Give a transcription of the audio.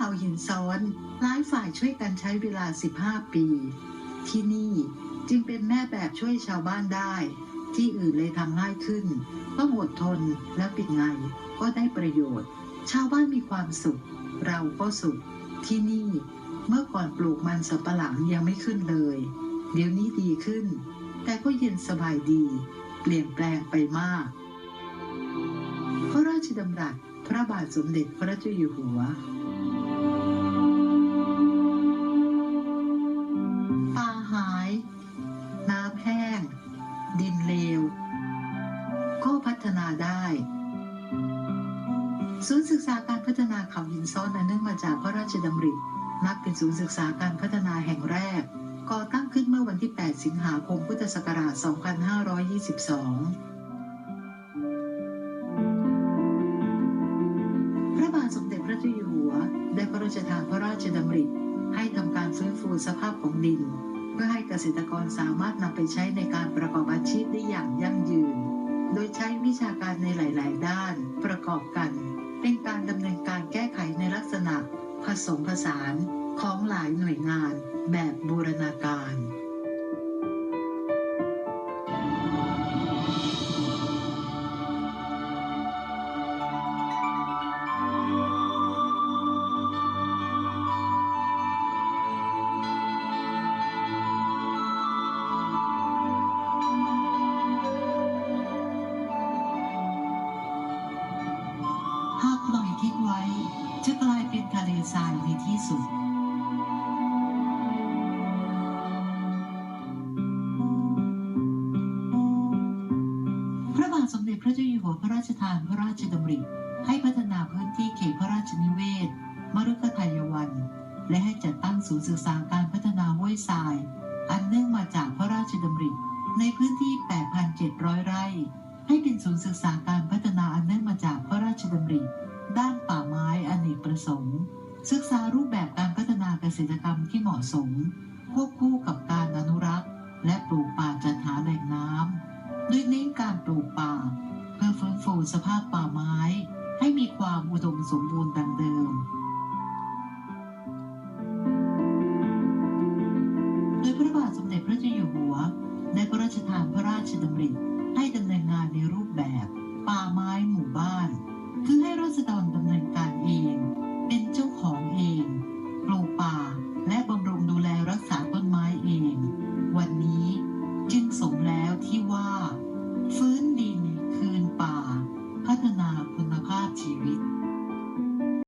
เขายินซ้อนหลายฝ่ายช่วยกันใช้เวลา 15 ปี ที่นี่จึงเป็นแม่แบบช่วยชาวบ้านได้ ที่อื่นเลยทำง่ายขึ้น ต้องอดทนและปิดไงก็ได้ประโยชน์ ชาวบ้านมีความสุข เราก็สุข ที่นี่เมื่อก่อนปลูกมันสับปะหลังยังไม่ขึ้นเลย เดี๋ยวนี้ดีขึ้น แต่ก็เย็นสบายดี เปลี่ยนแปลงไปมาก พระราชดำรัสพระบาทสมเด็จพระเจ้าอยู่หัว ศูนย์ศึกษาการพัฒนาเขาหินซ้อนอันเนื่องมาจากพระราชดำรินับเป็นศูนย์ศึกษาการพัฒนาแห่งแรก ก่อตั้งขึ้นเมื่อวันที่ 8 สิงหาคม พุทธศักราช 2522 พระบาทสมเด็จพระเจ้าอยู่หัว ได้พระราชทานพระราชดำริ ให้ทำการฟื้นฟูสภาพของดิน เพื่อให้เกษตรกรสามารถนำไปใช้ในการประกอบอาชีพได้อย่างยั่งยืน โดยใช้วิชาการในหลาย ๆ ด้านประกอบกัน เป็นการดำเนินการแก้ไขในลักษณะ ผสมผสานของหลายหน่วยงานแบบบูรณาการ จะกลายเป็นทะเลทรายในที่สุด พระบาทสมเด็จพระเจ้าอยู่หัวพระราชทานพระราชดำริ ให้พัฒนาพื้นที่เขตพระราชนิเวศ มรุกทายวัน และให้จัดตั้งศูนย์ศึกษาการพัฒนาห้วยทราย อันเนื่องมาจากพระราชดำริ ในพื้นที่ 8,700 ไร่ ให้เป็นศูนย์ศึกษาการพัฒนาอันเนื่องมาจากพระราชดำริ ด้านป่า ประสงค์ ศึกษารูปแบบการพัฒนาเกษตรกรรมที่เหมาะสม ควบคู่กับการอนุรักษ์ และปลูกป่าจัดหาแหล่งน้ำโดยเน้นการปลูกป่า เพื่อฟื้นฟูสภาพป่าไม้ ให้มีความอุดมสมบูรณ์ดังเดิม